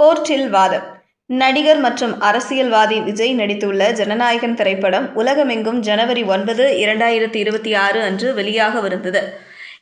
கோர்ட்டில் வாதம். நடிகர் மற்றும் அரசியல்வாதி விஜய் நடித்துள்ள ஜனநாயகன் திரைப்படம் உலகமெங்கும் ஜனவரி ஒன்பது இரண்டாயிரத்தி இருபத்தி ஆறு அன்று வெளியாகவிருந்தது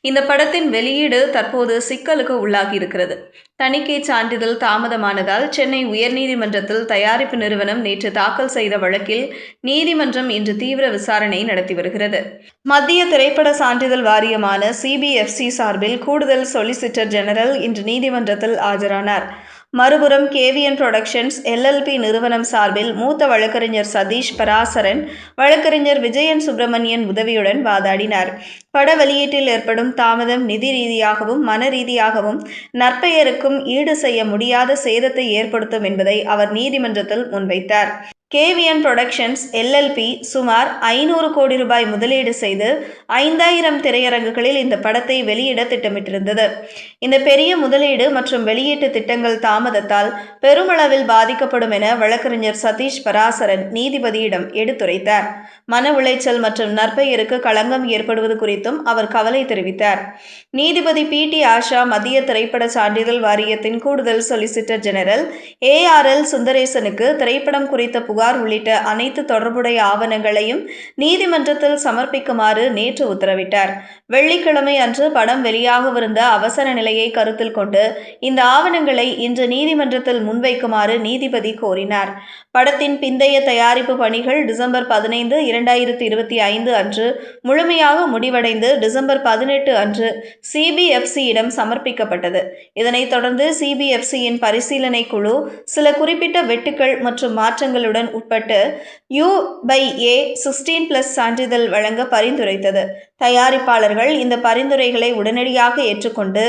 இந்த படத்தின் வெளியீடு தற்போது சிக்கலுக்கு உள்ளாகி இருக்கிறது தணிக்கை சான்றிதழ் தாமதமானதால் சென்னை உயர்நீதிமன்றத்தில் தயாரிப்பு நிறுவனம் நேற்று தாக்கல் செய்த வழக்கில் நீதிமன்றம் இன்று தீவிர விசாரணை நடத்தி வருகிறது. மத்திய திரைப்பட சான்றிதழ் வாரியமான சிபிஎஃப்சி சார்பில் கூடுதல் சொலிசிட்டர் ஜெனரல் இன்று நீதிமன்றத்தில் ஆஜரானார். மறுபுறம் கேவிஎன் புரொடக்ஷன்ஸ் எல்எல்பி நிறுவனம் சார்பில் மூத்த வழக்கறிஞர் சதீஷ் பராசரன் வழக்கறிஞர் விஜயன் சுப்பிரமணியன் உதவியுடன் வாதாடினார். பட வெளியீட்டில் ஏற்படும் தாமதம் நிதி ரீதியாகவும் மன ரீதியாகவும் நற்பெயருக்கும் ஈடு செய்ய முடியாத சேதத்தை ஏற்படுத்தும் என்பதை அவர் நீதிமன்றத்தில் முன்வைத்தார். கேவிஎன் புரொடக்ஷன்ஸ் எல்எல்பி சுமார் ஐநூறு கோடி ரூபாய் முதலீடு செய்து ஐந்தாயிரம் திரையரங்குகளில் இந்த படத்தை வெளியிட திட்டமிட்டிருந்தது. இந்த பெரிய முதலீடு மற்றும் வெளியீட்டு திட்டங்கள் தாமதத்தால் பெருமளவில் பாதிக்கப்படும் என வழக்கறிஞர் சதீஷ் பராசரன் நீதிபதியிடம் எடுத்துரைத்தார். மன உளைச்சல் மற்றும் நற்பெயருக்கு களங்கம் ஏற்படுவது குறித்தும் அவர் கவலை தெரிவித்தார். நீதிபதி பி. டி. ஆஷா மத்திய திரைப்பட சான்றிதழ் வாரியத்தின் கூடுதல் சொலிசிட்டர் ஜெனரல் ஏஆர்எல் சுந்தரேசனுக்கு திரைப்படம் குறித்த புகார் உள்ளிட்ட அனைத்து தொடர்புடைய ஆவணங்களையும் நீதிமன்றத்தில் சமர்ப்பிக்குமாறு நேற்று உத்தரவிட்டார். வெள்ளிக்கிழமை அன்று படம் வெளியாகவிருந்த அவசர நிலையை கருத்தில் கொண்டு இந்த ஆவணங்களை இன்று நீதிமன்றத்தில் முன்வைக்குமாறு நீதிபதி கோரினார். படத்தின் பிந்தைய தயாரிப்பு பணிகள் டிசம்பர் பதினைந்து இரண்டாயிரத்தி இருபத்தி ஐந்து அன்று முழுமையாக முடிவடைந்து டிசம்பர் பதினெட்டு அன்று சிபிஎஃப்சியிடம் சமர்ப்பிக்கப்பட்டது. இதனைத் தொடர்ந்து சிபிஎஃப்சியின் பரிசீலனை குழு சில குறிப்பிட்ட வெட்டுக்கள் மற்றும் மாற்றங்களுடன் உட்பட்டு U by A sixteen plus சான்றிதழ் வழங்க பரிந்துரைத்தது. தயாரிப்பாளர்கள் இந்த பரிந்துரைகளை உடனடியாக ஏற்றுக்கொண்டு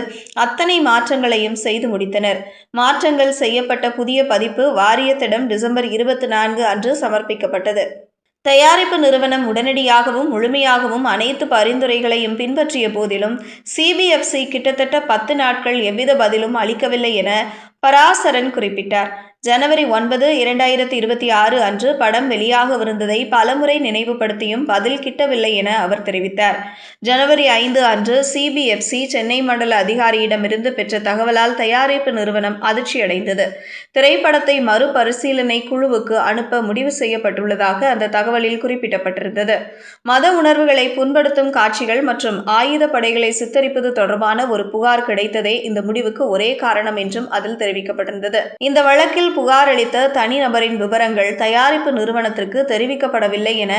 அத்தனை மாற்றங்களையும் செய்து முடித்தனர். மாற்றங்கள் செய்யப்பட்ட புதிய பதிப்பு வாரியத்திடம் டிசம்பர் இருபத்தி நான்கு அன்று சமர்ப்பிக்கப்பட்டது. தயாரிப்பு நிறுவனம் உடனடியாகவும் முழுமையாகவும் அனைத்து பரிந்துரைகளையும் பின்பற்றிய போதிலும் சிபிஎஃப்சி கிட்டத்தட்ட பத்து நாட்கள் எவ்வித பதிலும் அளிக்கவில்லை என பராசரன் குறிப்பிட்டார். ஜனவரி ஒன்பது இரண்டாயிரத்தி இருபத்தி ஆறு அன்று படம் வெளியாகவிருந்ததை பலமுறை நினைவுபடுத்தியும் பதில் கிட்டவில்லை என அவர் தெரிவித்தார். ஜனவரி ஐந்து அன்று சிபிஎஃப்சி சென்னை மண்டல அதிகாரியிடமிருந்து பெற்ற தகவலால் தயாரிப்பு நிறுவனம் அதிர்ச்சியடைந்தது. திரைப்படத்தை மறுபரிசீலனை குழுவுக்கு அனுப்ப முடிவு செய்யப்பட்டுள்ளதாக அந்த தகவலில் குறிப்பிடப்பட்டிருந்தது. மத உணர்வுகளை புண்படுத்தும் காட்சிகள் மற்றும் ஆயுத படைகளை சித்தரிப்பது தொடர்பான ஒரு புகார் கிடைத்ததே இந்த முடிவுக்கு ஒரே காரணம் என்றும் அதில் தெரிவிக்கப்பட்டிருந்தது. இந்த வழக்கில் புகார் அளித்த தனிநபரின் விவரங்கள் தயாரிப்பு நிறுவனத்திற்கு தெரிவிக்கப்படவில்லை என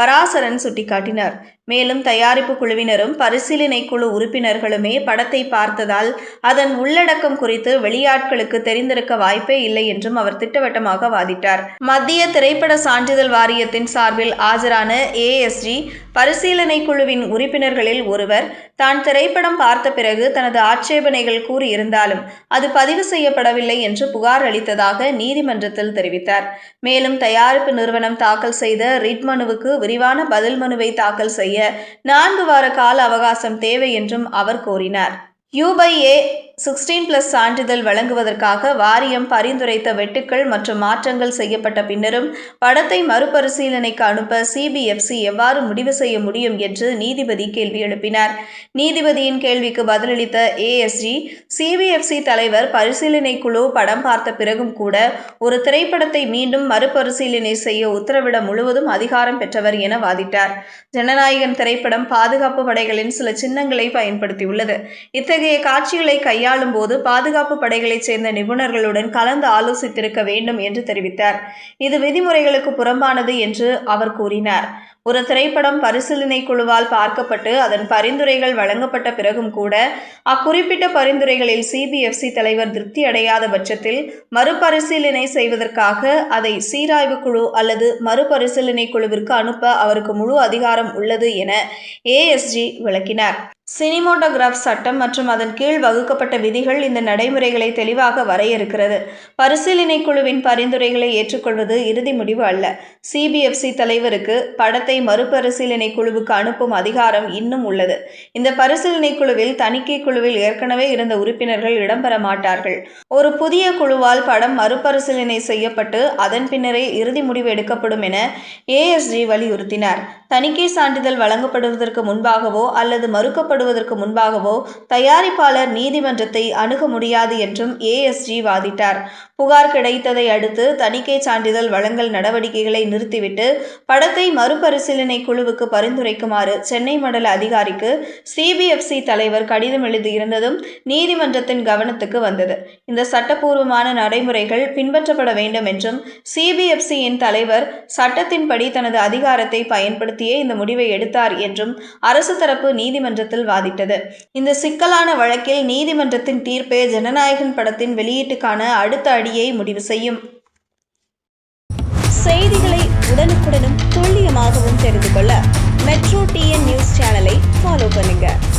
பராசரன் சுட்டிக்காட்டினார். மேலும் தயாரிப்பு குழுவினரும் பரிசீலனை குழு உறுப்பினர்களுமே படத்தை பார்த்ததால் அதன் உள்ளடக்கம் குறித்து வெளியாட்களுக்கு தெரிந்திருக்க வாய்ப்பே இல்லை என்றும் அவர் திட்டவட்டமாக வாதிட்டார். மத்திய திரைப்பட சான்றிதழ் வாரியத்தின் சார்பில் ஆஜரான ஏஎஸ்ஜி பரிசீலனை குழுவின் உறுப்பினர்களில் ஒருவர் தான் திரைப்படம் பார்த்த பிறகு தனது ஆட்சேபனைகள் கூறியிருந்தாலும் அது பதிவு செய்யப்படவில்லை என்று புகார் அளித்ததாக நீதிமன்றத்தில் தெரிவித்தார். மேலும் தயாரிப்பு நிறுவனம் தாக்கல் செய்த ரிட் மனுவுக்கு விரிவான பதில் மனுவை தாக்கல் செய்ய நான்கு வார கால அவகாசம் தேவை என்றும் அவர் கோரினார். யூபைஏ சிக்ஸ்டீன் பிளஸ் சான்றிதழ் வழங்குவதற்காக வாரியம் பரிந்துரைத்த வெட்டுக்கள் மற்றும் மாற்றங்கள் செய்யப்பட்ட பின்னரும் படத்தை மறுபரிசீலனைக்கு அனுப்ப சிபிஎஃப்சி எவ்வாறு முடிவு செய்ய முடியும் என்று நீதிபதி கேள்வி எழுப்பினார். நீதிபதியின் கேள்விக்கு பதிலளித்த ஏஎஸ்ஜி சிபிஎஃப்சி தலைவர் பரிசீலனை குழு படம் பார்த்த பிறகும் கூட ஒரு திரைப்படத்தை மீண்டும் மறுபரிசீலனை செய்ய உத்தரவிட முழுவதும் அதிகாரம் பெற்றவர் என வாதிட்டார். ஜனநாயகன் திரைப்படம் பாதுகாப்பு படைகளின் சில சின்னங்களை பயன்படுத்தியுள்ளது. இத்தகைய காட்சிகளை கையாளும் போது பாதுகாப்பு படைகளைச் சேர்ந்த நிபுணர்களுடன் கலந்து ஆலோசித்திருக்க வேண்டும் என்று தெரிவித்தார். இது விதிமுறைகளுக்கு புறம்பானது என்று அவர் கூறினார். ஒரு திரைப்படம் பரிசீலனை குழுவால் பார்க்கப்பட்டு அதன் பரிந்துரைகள் வழங்கப்பட்ட பிறகும் கூட அக்குறிப்பிட்ட பரிந்துரைகளில் சிபிஎஃப்சி தலைவர் திருப்தி அடையாத பட்சத்தில் மறுபரிசீலனை செய்வதற்காக அதை சீராய்வு குழு அல்லது மறுபரிசீலனை குழுவிற்கு அனுப்ப அவருக்கு முழு அதிகாரம் உள்ளது என ஏஎஸ்ஜி விளக்கினார். சினிமோட்டோகிராஃப் சட்டம் மற்றும் அதன் கீழ் வகுக்கப்பட்ட விதிகள் இந்த நடைமுறைகளை தெளிவாக வரையறுக்கிறது. பரிசீலனை குழுவின் பரிந்துரைகளை ஏற்றுக்கொள்வது இறுதி முடிவு அல்ல. சிபிஎஃப்சி தலைவருக்கு படத்தை மறுபரிசீலனை குழுவுக்கு அனுப்பும் அதிகாரம் இன்னும் உள்ளது. இந்த பரிசீலனை குழுவில் தணிக்கை குழுவில் ஏற்கனவே இருந்த உறுப்பினர்கள் இடம்பெற மாட்டார்கள். ஒரு புதிய குழுவால் படம் மறுபரிசீலனை செய்யப்பட்டு அதன் பின்னரே இறுதி முடிவு எடுக்கப்படும் என ஏஎஸ்ஜி வலியுறுத்தினார். தணிக்கை சான்றிதழ் வழங்கப்படுவதற்கு முன்பாகவோ அல்லது மறுக்கப்படும் வெளியிடப்படுவதற்கு முன்பாகவோ தயாரிப்பாளர் நீதிமன்றத்தை அணுக முடியாது என்றும் ஏஎஸ்ஜி வாதிட்டார். புகார் கிடைத்ததை அடுத்து தணிக்கை சான்றிதழ் வழங்கல் நடவடிக்கைகளை நிறுத்திவிட்டு படத்தை மறுபரிசீலனை குழுவுக்கு பரிந்துரைக்குமாறு சென்னை மண்டல அதிகாரிக்கு சிபிஎஃப்சி தலைவர் கடிதம் எழுதியிருந்ததும் நீதிமன்றத்தின் கவனத்துக்கு வந்தது. இந்த சட்டப்பூர்வமான நடைமுறைகள் பின்பற்றப்பட வேண்டும் என்றும் சிபிஎஃப்சியின் தலைவர் சட்டத்தின்படி தனது அதிகாரத்தை பயன்படுத்தியே இந்த முடிவை எடுத்தார் என்றும் அரசு தரப்பு நீதிமன்றத்தில் வாதிட்டது. இந்த சிக்கலான வழக்கில் நீதிமன்றத்தின் தீர்ப்பே ஜனநாயகன் படத்தின் வெளியீட்டுக்கான அடுத்த அடியை முடிவு செய்யும். செய்திகளை உடனுக்குடனும் துல்லியமாகவும் தெரிந்து கொள்ள மெட்ரோ டிஎன் நியூஸ் சேனலை ஃபாலோ பண்ணுங்கள்